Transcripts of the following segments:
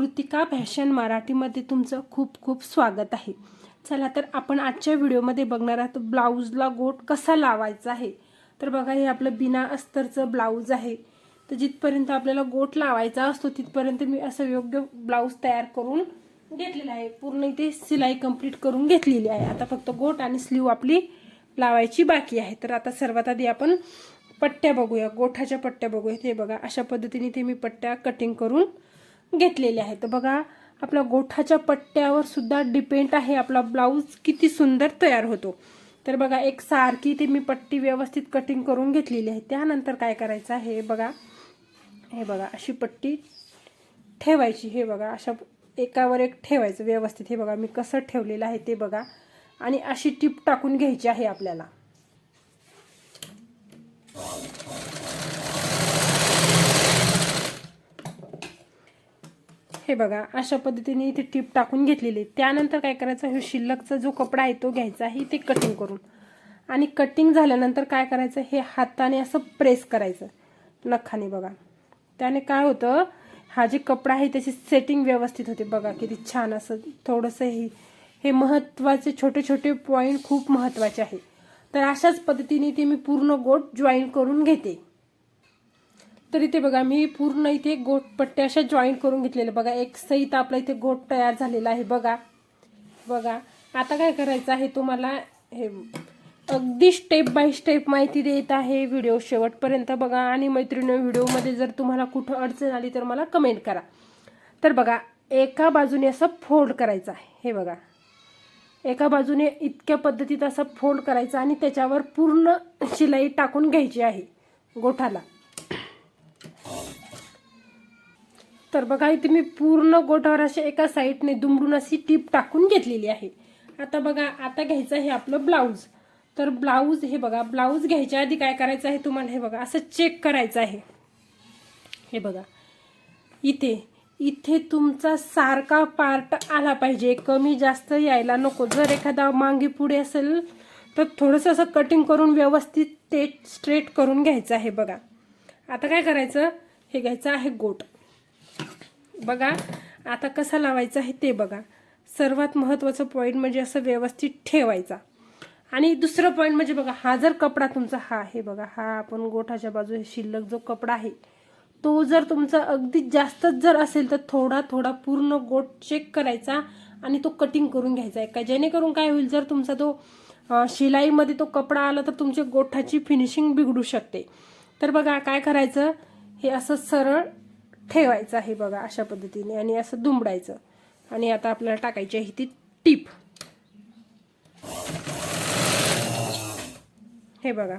Kritika fashion मराठीमध्ये तुमचं खूप खूप स्वागत आहे. चला तर आपण आजच्या व्हिडिओमध्ये बघणार आहोत ब्लाऊजला गोट कसा लावायचा आहे. तर बघा हे आपलं बिना अस्तरचं ब्लाऊज आहे. तर जिथपर्यंत आपल्याला गोट लावायचा असतो तिथपर्यंत मी असं योग्य ब्लाऊज तयार करून घेतलेला आहे. पूर्ण इथे सिलाई कंप्लीट करून घेतलेली आहे. आता फक्त गोट आणि स्लीव आपली लावायची बाकी आहे. तर आता सर्वात आधी आपण पट्ट्या बघूया. गोठाच्या पट्ट्या बघूया. हे बघा अशा पद्धतीने ते मी पट्ट्या कटिंग करून घेतलेले आहेत. तर बघा आपल्या गोठाच्या पट्ट्यावर सुद्धा डिपेंड आहे आपला ब्लाऊज किती सुंदर तयार होतो. तर बघा एक सारखी ते मी पट्टी व्यवस्थित कटिंग करून घेतलेली आहे. त्यानंतर काय करायचं आहे हे बघा. हे बघा अशी पट्टी ठेवायची. हे बघा अशा एकावर एक ठेवायचं व्यवस्थित. हे बघा मी कसं ठेवलेलं आहे ते बघा. आणि अशी टीप टाकून घ्यायची आहे आपल्याला. हे बघा अशा पद्धतीने इथे टीप टाकून घेतलेली. त्यानंतर काय करायचं हे शिल्लकचा जो कपडा आहे तो घ्यायचा आहे ते कटिंग करून. आणि कटिंग झाल्यानंतर काय करायचं हे हाताने असं प्रेस करायचं. नखाने बघा. त्याने काय होतं हा जे कपडा आहे त्याची सेटिंग व्यवस्थित होते. बघा किती छान असं थोडंसं हे हे महत्त्वाचे छोटे छोटे पॉईंट खूप महत्त्वाचे आहे. तर अशाच पद्धतीने ते मी पूर्ण गोट जॉईन करून घेते. तर इथे बघा मी पूर्ण इथे गोट पट्ट्या अशा जॉईंट करून घेतलेले बघा एक सहित आपला इथे गोट तयार झालेला आहे. बघा बघा. आता काय करायचं आहे तुम्हाला? हे अगदी स्टेप बाय स्टेप माहिती देत आहे व्हिडिओ शेवटपर्यंत बघा. आणि मैत्रिणी व्हिडिओमध्ये जर तुम्हाला कुठं अडचण आली तर मला कमेंट करा. तर बघा एका बाजूने असं फोल्ड करायचं आहे. हे बघा. एका बाजूने इतक्या पद्धतीत असं फोल्ड करायचं आणि त्याच्यावर पूर्ण शिलाई टाकून घ्यायची आहे गोठाला. तर बघा इथे मी पूर्ण गोठावर अशा एका साईडने दुमडून अशी टीप टाकून घेतलेली आहे. आता बघा आता घ्यायचं आहे आपलं ब्लाऊज. तर ब्लाऊज हे बघा ब्लाऊज घ्यायच्या आधी काय करायचं आहे तुम्हाला? हे बघा असं चेक करायचं आहे. हे बघा इथे इथे तुमचा सारखा पार्ट आला पाहिजे. कमी जास्त यायला नको. जर एखादा मांगी पुढे असेल तर थोडंसं असं कटिंग करून व्यवस्थित ते स्ट्रेट करून घ्यायचं आहे बघा. आता काय करायचं? हे घ्यायचं आहे गोट. बघा आता कसा लावायचा आहे ते बघा. सर्वात महत्त्वाचं पॉईंट म्हणजे असं व्यवस्थित ठेवायचा. आणि दुसरं पॉईंट म्हणजे बघा हा जर कपडा तुमचा हा आहे बघा हा आपण गोठाच्या बाजू शिल्लक जो कपडा आहे तो जर तुमचा अगदी जास्तच जर असेल तर थोडा थोडा पूर्ण गोठ चेक करायचा आणि तो कटिंग करून घ्यायचा. आहे का जेणेकरून काय होईल जर तुमचा तो शिलाईमध्ये तो कपडा आला तर तुमच्या गोठाची फिनिशिंग बिघडू शकते. तर बघा काय करायचं? हे असं सरळ ठेवायचं आहे बघा अशा पद्धतीने आणि असं दुमडायचं. आणि आता आपल्याला टाकायची आहे ती टीप. हे बघा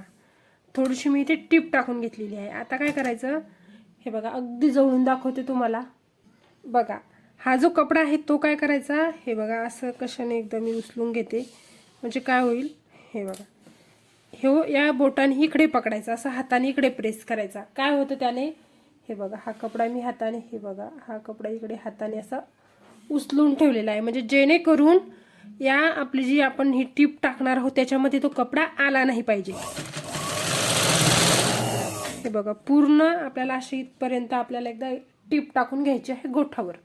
थोडीशी मी इथे टीप टाकून घेतलेली आहे. आता काय करायचं? हे बघा अगदी जवळून दाखवते तुम्हाला. बघा हा जो कपडा आहे तो काय करायचा? हे बघा असं कशाने एकदम मी उचलून घेते. म्हणजे काय होईल? हे बघा. हे हो, या बोटाने इकडे पकडायचा असं हाताने इकडे प्रेस करायचा. काय होतं त्याने? हे बघा हा कपडा मी हाताने हे बघा हा कपडा इकडे हाताने असा उचलून ठेवलेला आहे. म्हणजे जेणेकरून या आपली जी आपण ही टीप टाकणार आहोत त्याच्यामध्ये तो कपडा आला नाही पाहिजे. हे बघा पूर्ण आपल्याला अशी इथपर्यंत आपल्याला एकदा टीप टाकून घ्यायची आहे गोठावर.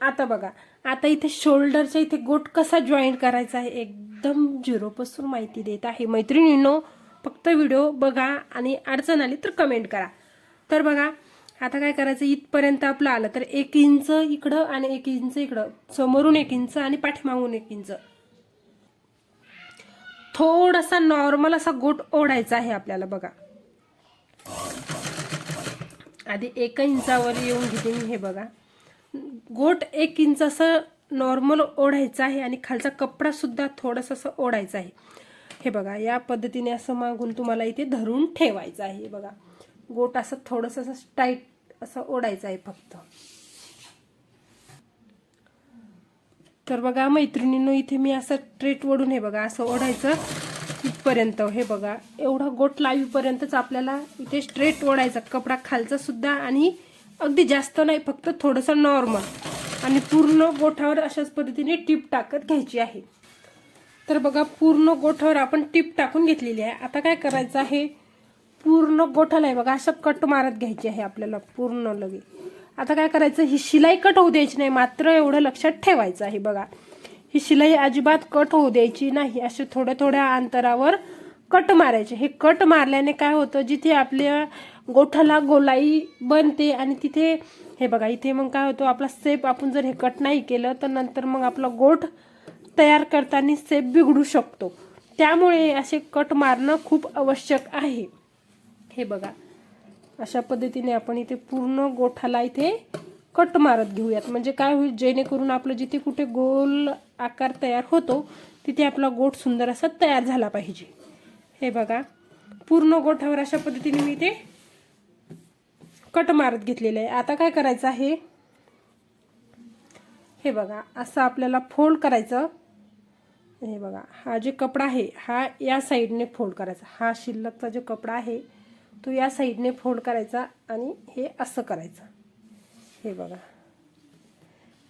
आता बघा आता इथे शोल्डरच्या इथे गोट कसा जॉईन करायचा आहे एकदम झिरोपासून माहिती देत आहे. मैत्रिणींनो फक्त व्हिडिओ बघा आणि अडचण आली तर कमेंट करा. तर बघा आता काय करायचं? इथपर्यंत आपलं आलं तर एक इंच इकडं आणि एक इंच इकडं. समोरून एक इंच आणि पाठीमागून एक इंच. थोडासा नॉर्मल असा गोट ओढायचा आहे आपल्याला बघा. आधी एका इंचावर येऊन घेते मी हे बघा. गोट एक इंच असं नॉर्मल ओढायचं आहे आणि खालचा कपडा सुद्धा थोडंसं असं ओढायचा आहे. हे बघा या पद्धतीने असं मागून तुम्हाला इथे धरून ठेवायचं आहे बघा. गोट असं थोडंसं असं टाईट असं ओढायचं आहे फक्त. तर बघा मैत्रिणींनो इथे मी असं ट्रेट ओढून हे बघा असं ओढायचं इथपर्यंत. हे बघा एवढा गोट लावीपर्यंतच आपल्याला इथे स्ट्रेट ओढायचा. कपडा खालचा सुद्धा आणि अगदी जास्त नाही फक्त थोडंसं नॉर्मल आणि पूर्ण गोठावर अशाच पद्धतीने टीप टाकत घ्यायची आहे. तर बघा पूर्ण गोठावर आपण टीप टाकून घेतलेली आहे. आता काय करायचं आहे? पूर्ण गोठाला आहे बघा असं कट मारत घ्यायची आहे आपल्याला पूर्ण लगे. आता काय करायचं ही शिलाई कट होऊ द्यायची नाही मात्र एवढं लक्षात ठेवायचं आहे बघा. ही शिलाई अजिबात कट होऊ द्यायची नाही असे थोड्या थोड्या अंतरावर कट मारायचे. हे कट मारल्याने काय होतं जिथे आपल्या गोठाला गोलाई बनते आणि तिथे हे बघा इथे मग काय होतं आपला सेप आपण जर हे कट नाही केलं तर नंतर मग आपला गोठ तयार करताना सेप बिघडू शकतो. त्यामुळे असे कट मारणं खूप आवश्यक आहे. हे बघा. अशा पद्धतीने आपण इथे पूर्ण गोठाला इथे कट मारत घेऊयात. म्हणजे काय होईल जेणेकरून आपलं जिथे कुठे गोल आकार तयार होतो तिथे आपला गोठ सुंदर असा तयार झाला पाहिजे. हे बघा. पूर्ण गोठावर अशा पद्धतीने मी इथे कट मारत घेतलेलं आहे. आता काय करायचं आहे? हे बघा. असं आपल्याला फोल्ड करायचं. हे बघा. हा जे कपडा आहे हा या साईडने फोल्ड करायचा. हा शिल्लकचा जो कपडा आहे तो या साईडने फोल्ड करायचा आणि हे असं करायचं. हे बघा.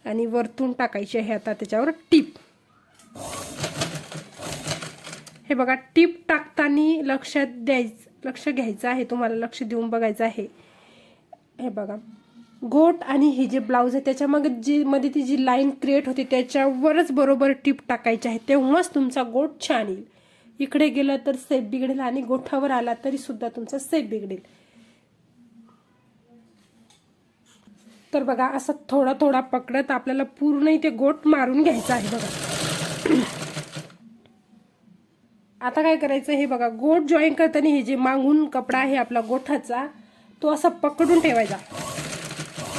आणि वरतून टाकायचे आहे आता त्याच्यावर टीप. हे बघा टीप टाकताना लक्षात द्यायचं लक्ष घ्यायचं आहे तुम्हाला लक्ष देऊन बघायचं आहे. हे बघा. गोट आणि हे जे ब्लाऊज आहे त्याच्यामध्ये जी मध्ये ती जी लाईन क्रिएट होते त्याच्यावरच बरोबर टीप टाकायची आहे तेव्हाच तुमचा गोट छान येईल. इकडे गेलं तर सेप बिघडेल आणि गोठावर आला तरी सुद्धा तुमचा सेप बिघडेल. तर बघा असं थोडा थोडा पकडत आपल्याला पूर्ण इथे गोट मारून घ्यायचा आहे बघा. आता काय करायचं हे बघा गोट जॉईन करताना हे जे मागून कपडा आहे आपला गोठाचा तो असा पकडून ठेवायचा.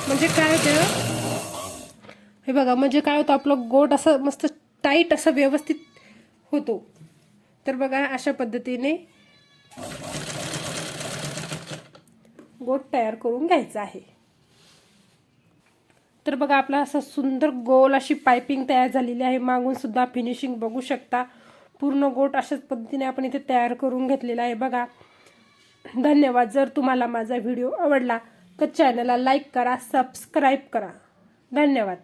म्हणजे काय होतं? हे बघा म्हणजे काय होतं आपलं गोट असं मस्त टाईट असं व्यवस्थित होतो. तर बघा अशा पद्धतीने गोट तयार करून घ्यायचा आहे. तर बघा आपला असं सुंदर गोल अशी पायपिंग तयार झालेली आहे. मागून सुद्धा फिनिशिंग बघू शकता. पूर्ण गोट अशाच पद्धतीने आपण इथे तयार करून घेतलेला आहे बघा. धन्यवाद. जर तुम्हाला माझा व्हिडिओ आवडला तर चॅनलला लाईक करा सबस्क्राईब करा. धन्यवाद.